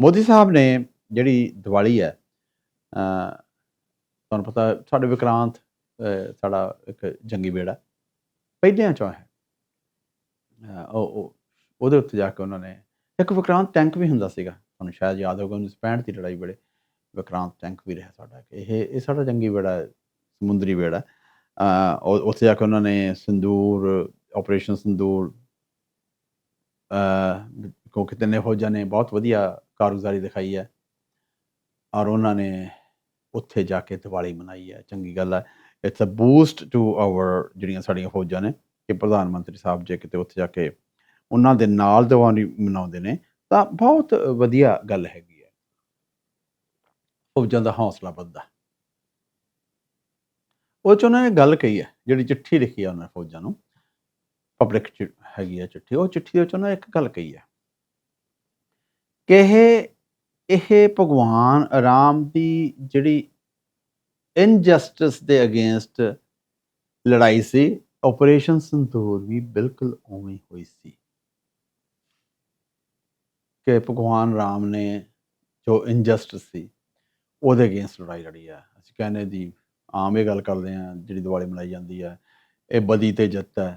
ਮੋਦੀ ਸਾਹਿਬ ਨੇ ਜਿਹੜੀ ਦੀਵਾਲੀ ਹੈ ਤੁਹਾਨੂੰ ਪਤਾ ਸਾਡੇ ਵਿਕਰਾਂਤ ਸਾਡਾ ਇੱਕ ਜੰਗੀ ਬੇੜਾ ਪਹਿਲਿਆਂ ਚੋਂ ਹੈ। ਉਹ ਉਹਦੇ ਉੱਤੇ ਜਾ ਕੇ ਉਹਨਾਂ ਨੇ ਇੱਕ ਵਿਕਰਾਂਤ ਟੈਂਕ ਵੀ ਹੁੰਦਾ ਸੀਗਾ, ਤੁਹਾਨੂੰ ਸ਼ਾਇਦ ਯਾਦ ਹੋਊਗਾ 1965 ਦੀ ਲੜਾਈ ਵੇਲੇ ਵਿਕਰਾਂਤ ਟੈਂਕ ਵੀ ਰਿਹਾ ਸਾਡਾ ਇਹ ਇਹ ਸਾਡਾ ਜੰਗੀ ਬੇੜਾ ਸਮੁੰਦਰੀ ਬੇੜਾ ਉਹ- ਉੱਥੇ ਜਾ ਕੇ ਉਹਨਾਂ ਨੇ ਸੰਦੂਰ, ਆਪਰੇਸ਼ਨ ਸੰਦੂਰ ਕਿਉਂਕਿ ਤਿੰਨੇ ਫੌਜਾਂ ਨੇ ਬਹੁਤ ਵਧੀਆ ਕਾਰਗੁਜ਼ਾਰੀ ਦਿਖਾਈ ਹੈ ਔਰ ਉਹਨਾਂ ਨੇ ਉੱਥੇ ਜਾ ਕੇ ਦੀਵਾਲੀ ਮਨਾਈ ਹੈ। ਚੰਗੀ ਗੱਲ ਹੈ। It's a boost to our ਜਿਹੜੀਆਂ ਸਾਡੀਆਂ ਫੌਜਾਂ ਨੇ ਕਿ ਪ੍ਰਧਾਨ ਮੰਤਰੀ ਸਾਹਿਬ ਜੇ ਕਿਤੇ ਉੱਥੇ ਜਾ ਕੇ ਉਹਨਾਂ ਦੇ ਨਾਲ ਦੀਵਾਲੀ ਮਨਾਉਂਦੇ ਨੇ ਤਾਂ ਬਹੁਤ ਵਧੀਆ ਗੱਲ ਹੈਗੀ ਹੈ। ਫੌਜਾਂ ਦਾ ਹੌਸਲਾ ਵੱਧਦਾ। ਉਹ ਚ ਉਹਨਾਂ ਨੇ ਗੱਲ ਕਹੀ ਹੈ, ਜਿਹੜੀ ਚਿੱਠੀ ਲਿਖੀ ਹੈ ਉਹਨਾਂ ਨੇ ਫੌਜਾਂ ਨੂੰ। ਪਬਲਿਕ ਚ ਹੈਗੀ ਹੈ ਚਿੱਠੀ। ਉਹ ਚਿੱਠੀ ਦੇ ਵਿੱਚ ਉਹਨਾਂ ਨੇ ਇੱਕ ਗੱਲ ਕਹੀ ਹੈ। ਕਿ ਇਹ ਭਗਵਾਨ ਰਾਮ ਦੀ ਜਿਹੜੀ ਇਨਜਸਟਿਸ ਦੇ ਅਗੇਂਸਟ ਲੜਾਈ ਸੀ ਆਪਰੇਸ਼ਨ ਸੰਤੂਰ ਵੀ ਬਿਲਕੁਲ ਉਵੇਂ ਹੋਈ ਸੀ। ਕਿ ਭਗਵਾਨ ਰਾਮ ਨੇ ਜੋ ਇਨਜਸਟਿਸ ਸੀ, ਉਹਦੇ ਅਗੇਂਸਟ ਲੜਾਈ ਲੜੀ ਹੈ ਅਸੀਂ ਕਹਿੰਦੇ ਜੀ, ਆਮ ਇਹ ਗੱਲ ਕਰਦੇ ਹਾਂ, ਜਿਹੜੀ ਦੀਵਾਲੀ ਮਨਾਈ ਜਾਂਦੀ ਹੈ ਇਹ ਬਦੀ ਤੇ ਜਿੱਤ ਹੈ।